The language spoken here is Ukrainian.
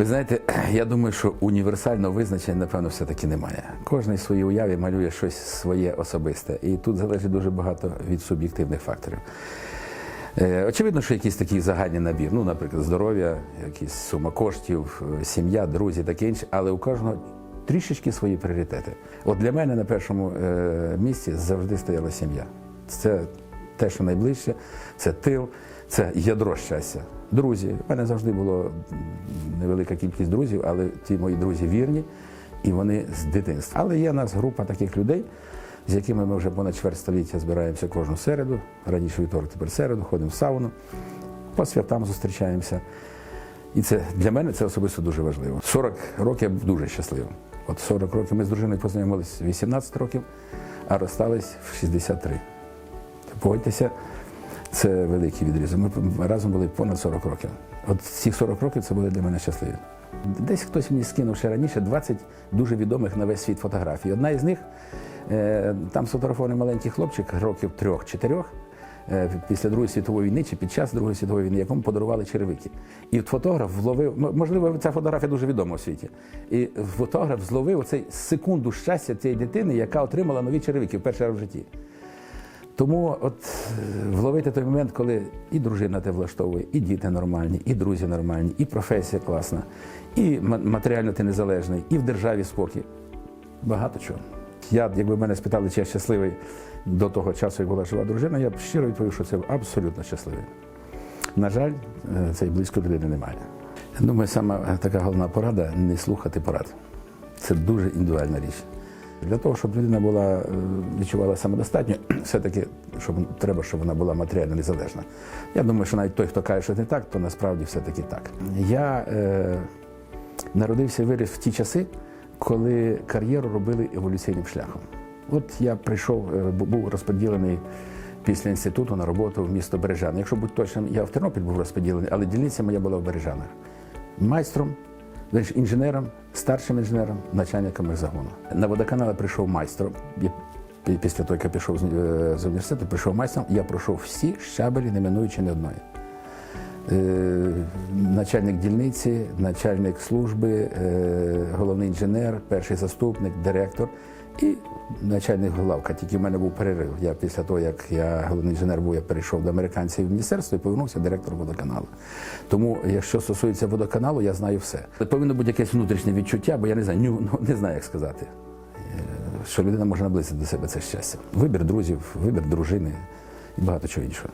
Ви знаєте, я думаю, що універсального визначення, напевно, все-таки немає. Кожен в своїй уяві малює щось своє особисте. І тут залежить дуже багато від суб'єктивних факторів. Е, Очевидно, що якийсь такий загальний набір, ну, наприклад, здоров'я, якісь сума коштів, е, сім'я, друзі, таке інше, але у кожного трішечки свої пріоритети. От для мене на першому е, місці завжди стояла сім'я. Це те, що найближче, це тил, це ядро щастя. Друзі, у мене завжди було невелика кількість друзів, але ті мої друзі вірні, і вони з дитинства. Але є у нас група таких людей, з якими ми вже понад чверть століття збираємося кожну середу. Раніше вівторок, тепер середу, ходимо в сауну, по святам зустрічаємося. І це для мене це особисто дуже важливо. 40 років я був дуже щасливим. От 40 років ми з дружиною познайомилися 18 років, а розстались в 63. Погодьтеся, це великий відрізок. Ми разом були понад 40 років. От ці 40 років це були для мене щасливі. Десь хтось мені скинув ще раніше 20 дуже відомих на весь світ фотографій. Одна із них е, там сфотографований маленький хлопчик років трьох-чотирьох. е, Після Другої світової війни чи під час Другої світової війни, якому подарували черевики. І фотограф вловив, можливо, ця фотографія дуже відома у світі. І фотограф зловив оцей секунду щастя цієї дитини, яка отримала нові черевики раз в житті. Тому от е, вловити той момент, коли і дружина те влаштовує, і діти нормальні, і друзі нормальні, і професія класна, і матеріально ти незалежний, і в державі спокій. Багато чого. Я, якби мене спитали, чи я щасливий до того часу, як була жива дружина, я б щиро відповів, що це абсолютно щасливий. На жаль, е, цієї близької людини немає. Думаю, саме така головна порада не слухати порад. Це дуже індивідуальна річ. Для того, щоб людина була е, відчувала самодостатньо, все-таки щоб треба, щоб вона була матеріально незалежна. Я думаю, що навіть той, хто каже, що не так, то насправді все-таки так. Я е, народився і виріс в ті часи, коли кар'єру робили еволюційним шляхом. От я прийшов, е, був розподілений після інституту на роботу в місто Бережани. Якщо бути точним, я в Тернопіль був розподілений, але дільниця моя була в Бережанах. Майстром, значить, інженером, старшим інженером, начальником загону. На водоканал прийшов майстром. Після того, як я пішов з, е, університету, прийшов майстром, я пройшов всі щабелі, не минуючи ні одної. Е, начальник дільниці, начальник служби, е, головний інженер, перший заступник, директор і начальник главка. Тільки в мене був перерив. Я після того, як я головний інженер був, я перейшов до американців в міністерство і повернувся директором водоканалу. Тому, якщо стосується водоканалу, я знаю все. Повинно бути якесь внутрішнє відчуття, бо я не знаю, ну, не знаю, як сказати. Е, Що людина може наблизити до себе це щастя. Вибір друзів, вибір дружини і багато чого іншого.